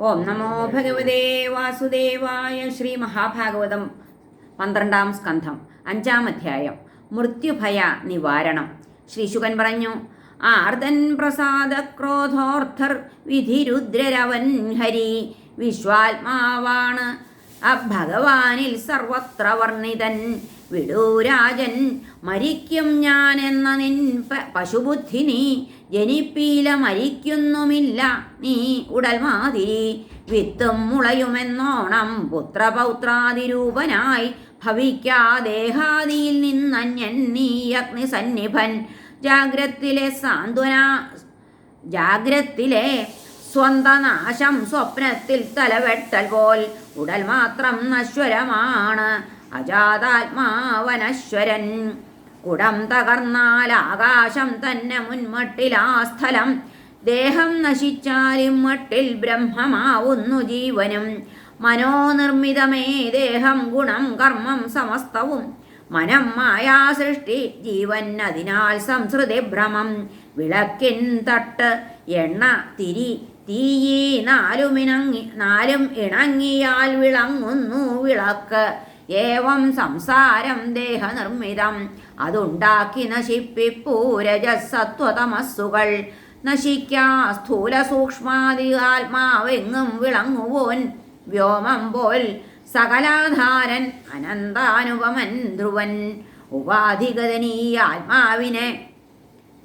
ഓം നമോ ഭഗവതേ വാസുദേവായ ശ്രീ മഹാഭാഗവതം. പന്ത്രണ്ടാം സ്കന്ധം. അഞ്ചാം അധ്യായം. മൃത്യുഭയ നിവാരണം. ശ്രീ ശ്രീശുകൻ പറഞ്ഞു ആർദൻ പ്രസാദ ക്രോധോർത്ഥർ വിധിരുദ്രരവൻ ഹരി വിശ്വാത്മാവാണ് അഭഗവാനിൽ സർവത്ര വർണിതൻ. വിടൂരാജൻ മരിക്കും ഞാൻ എന്ന നിൻ പശുബുദ്ധി നീ ജനിപ്പീല മരിക്കുന്നുമില്ല നീ ഉടൽ മാതിരി. വിത്തും മുളയുമെന്നോണം പുത്രപൗത്രാതിരൂപനായി ഭവിക്കാദേഹാദിയിൽ നിന്നന്യൻ നീ അഗ്നിസന്നിഭൻ. ജാഗ്രത്തിലെ സാന്ത്വന ജാഗ്രത്തിലെ സ്വന്തനാശം സ്വപ്നത്തിൽ തലവെട്ടൽ പോൽ ഉടൽ മാത്രം നശ്വരമാണ് അജാതാത്മാവനശ്വരൻ. കുടം തകർന്നാൽ ആകാശം തന്നെ മുൻമട്ടിൽ ആ സ്ഥലം. ദേഹം നശിച്ചാലും മട്ടിൽ ബ്രഹ്മമാവുന്നു ജീവനും. മനോനിർമ്മിതമേ ദേഹം ഗുണം കർമ്മം സമസ്തവും. മനം മായാ സൃഷ്ടി ജീവൻ അതിനാൽ സംസൃതി ഭ്രമം. വിളക്കിൻ തട്ട് എണ്ണ തിരി തീയി നാലുമിണങ്ങി നാലും ഇണങ്ങിയാൽ വിളങ്ങുന്നു വിളക്ക്. ഏവം സംസാരം ദേഹനിർമ്മിതം അതുണ്ടാക്കി നശിപ്പിപ്പൂ രജസത്വതമസ്സുകൾ നശിക്കാ സ്ഥൂല സൂക്ഷ്മാതി ആത്മാവെങ്ങും വിളങ്ങുവോൻ വ്യോമം പോൽ സകലാധാരൻ അനന്താനുപമൻ ധ്രുവൻ. ഉപാധിഗതനീ ആത്മാവിനെ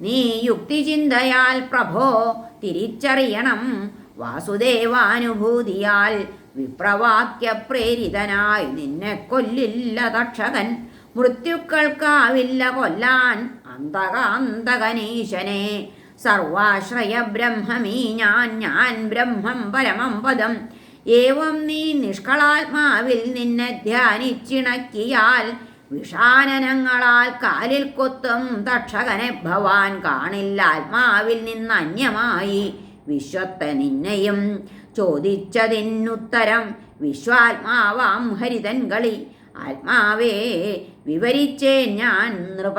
നീ യുക്തിചിന്തയാൽ പ്രഭോ തിരിച്ചറിയണം വാസുദേവാനുഭൂതിയാൽ. വിപ്രവാക്യപ്രേരിതനായി നിന്നെ കൊല്ലില്ല തക്ഷകൻ. മൃത്യുക്കൾക്കാവില്ല കൊല്ലാൻ അന്തകാന്തകനീശനെ. സർവാശ്രയ ബ്രഹ്മമീ ഞാൻ ഞാൻ ബ്രഹ്മം പരമം പദം. ഏവം നീ നിഷ്കളാത്മാവിൽ നിന്നെ ധ്യാനിച്ചിണക്കിയാൽ വിഷാനനങ്ങളാൽ കാലിൽ കൊത്തും തക്ഷകനെ ഭവാൻ കാണില്ല. ആത്മാവിൽ നിന്ന് അന്യമായി വിശ്വത്തെ നിന്നെയും ചോദിച്ചതിനുത്തരം വിശ്വാത്മാവാം ഹരിതൻ കളി. ആത്മാവേ വിവരിച്ചേ ഞാൻ നൃപ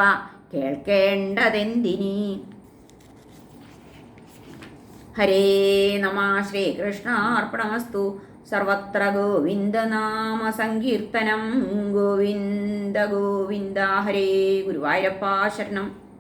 കേൾക്കേണ്ടതെന്തിനി? ഹരേ നമ ശ്രീകൃഷ്ണാർപ്പണമസ്തു. സർവത്ര ഗോവിന്ദനാമ സങ്കീർത്തനം. ഗോവിന്ദ ഗോവിന്ദ ഹരേ ഗുരുവായൂരപ്പ ശരണം.